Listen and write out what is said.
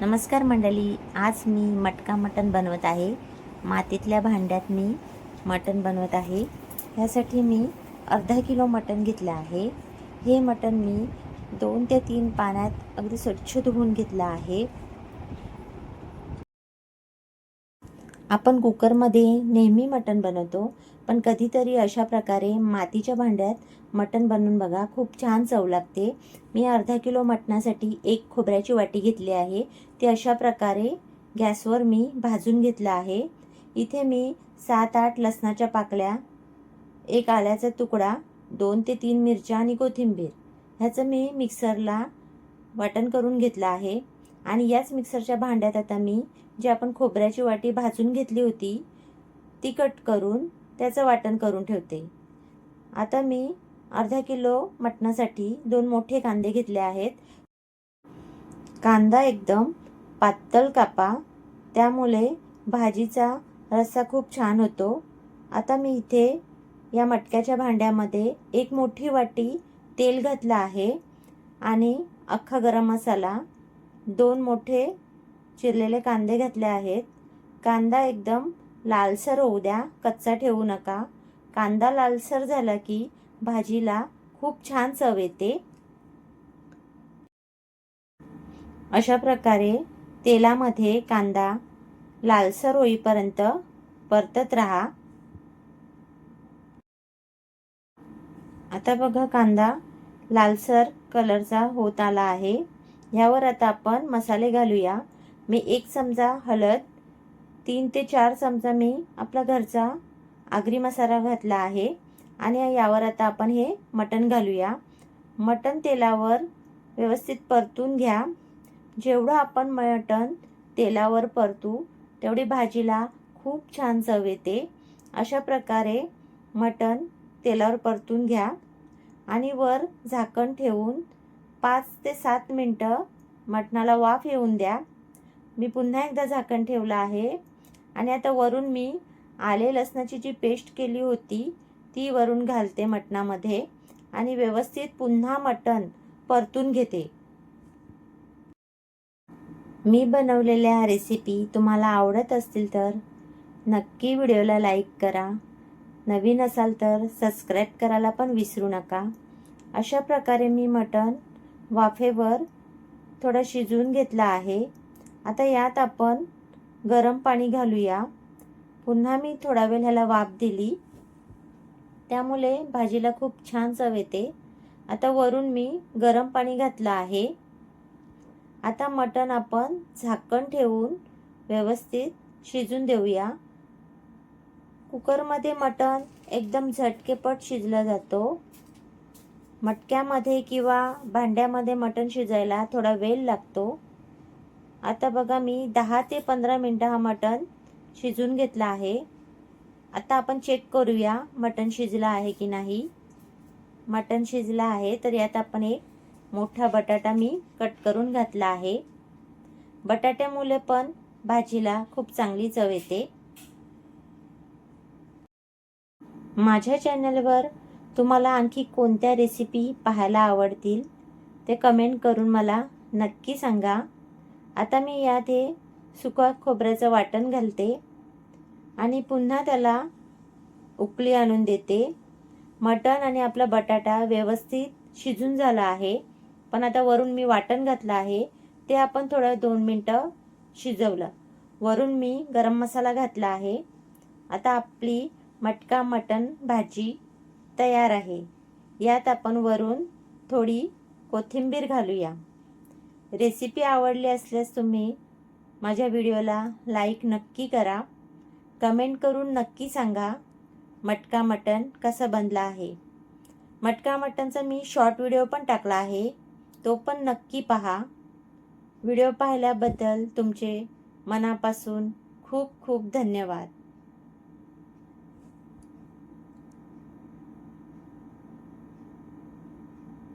नमस्कार मंडळी आज मी मटका मटण बनवत आहे. मातीतल्या भांड्यात मी मटण बनवत आहे. ह्यासाठी मी अर्धा किलो मटण घेतलं आहे. हे मटण मी दोन ते तीन पाण्यात अगदी स्वच्छ धुवून घेतलं आहे. आपण कुकरमध्ये नेहमी मटण बनवतो पण कधीतरी अशा प्रकारे मातीच्या भांड्यात मटण बनवून बघा खूप छान चव लागते. मी अर्धा किलो मटणासाठी एक खोबऱ्याची वाटी घेतली आहे. ती अशा प्रकारे गॅसवर मी भाजून घेतलं आहे. इथे मी सात आठ लसणाच्या पाकळ्या एक आल्याचा तुकडा दोन ते तीन मिरच्या आणि कोथिंबीर ह्याचं मी मिक्सरला वाटण करून घेतलं आहे. आणि याच मिक्सरच्या भांड्यात आता मी जी आपण खोबऱ्याची वाटी भाजून घेतली होती ती कट करून त्याचं वाटण करून ठेवते. आता मी अर्धा किलो मटणासाठी दोन मोठे कांदे घेतले आहेत. कांदा एकदम पातळ कापा त्यामुळे भाजीचा रस्सा खूप छान होतो. आता मी इथे या मटक्याच्या भांड्यामध्ये एक मोठी वाटी तेल घातलं आहे आणि अख्खा गरम मसाला दोन मोठे चिरलेले कांदे घातले आहेत. कांदा एकदम लालसर होऊ द्या कच्चा ठेवू नका. कांदा लालसर झाला की भाजीला खूप छान चव येते. अशा प्रकारे तेलामध्ये कांदा लालसर होईपर्यंत परतत राहा. आता बघा कांदा लालसर कलरचा होत आला आहे. ह्यावर आता आपण मसाले घालूया. मी एक चमचा हळद तीन ते चार चमचा मी आपला घरचा आगरी मसाला घातला आहे. आणि यावर आता आपण हे मटण घालूया. मटण तेलावर व्यवस्थित परतून घ्या. जेवढं आपण मटण तेलावर परतू तेवढी भाजीला खूप छान चव येते. अशा प्रकारे मटण तेलावर परतून घ्या. आणि वर झाकण ठेवून पाच ते सात मिनटं मटणाला वाफ येऊन द्या. मी पुन्हा एकदा झाकण ठेवलं आहे. आणि आता वरून मी आले लसणाची जी पेस्ट केली होती ती वरून घालते मटणामध्ये. आणि व्यवस्थित पुन्हा मटण परतून घेते. मी बनवलेल्या रेसिपी तुम्हाला आवडत असतील तर नक्की व्हिडिओला लाईक करा. नवीन असाल तर सबस्क्राईब करायला पण विसरू नका. अशा प्रकारे मी मटण वाफेवर थोडं शिजवून घेतलं आहे. आता यात आपण गरम पाणी घालूया. पुन्हा मी थोडा वेळ ह्याला वाफ दिली. त्यामुळे भाजीला खूप छान चव येते. आता वरून मी गरम पाणी घातलं आहे. आता मटण आपण झाकण ठेवून व्यवस्थित शिजून देऊया. कुकरमध्ये मटण एकदम झटकेपट शिजला जातो. मटक्यामध्ये किंवा भांड्यामध्ये मटण शिजायला थोडा वेळ लागतो. आता बघा मी दहा ते पंधरा मिनटं हा मटण शिजून घेतला आहे. आता आपण चेक करूया मटण शिजलं आहे की नाही. मटण शिजलं आहे तर यात आपण एक मोठा बटाटा मी कट करून घातला आहे. बटाट्यामुळे पण भाजीला खूप चांगली चव येते. माझ्या चॅनलवर तुम्हाला आणखी कोणत्या रेसिपी पाहायला आवडतील? ते कमेंट करून मला नक्की सांगा. आता मी यात हे सुका खोबऱ्याचं वाटण घालते आणि पुन्हा त्याला उकळी आणून देते. मटण आणि आपला बटाटा व्यवस्थित शिजून झाला आहे. पण आता वरून मी वाटण घातलं आहे. ते आपण थोडं दोन मिनटं शिजवलं. वरून मी गरम मसाला घातला आहे. आता आपली मटका मटण भाजी तयार आहे. यात आपण वरून थोडी कोथिंबीर घालूया. रेसिपी आवडली असल्यास तुम्ही माझ्या व्हिडिओला लाईक नक्की करा. कमेंट करून नक्की सांगा मटका मटण कसं बनला आहे. मटका मटणचा मी शॉर्ट व्हिडिओ पण टाकला आहे तो पण नक्की पहा. व्हिडिओ पाहिल्याबद्दल तुमचे मनापासून खूप खूप धन्यवाद.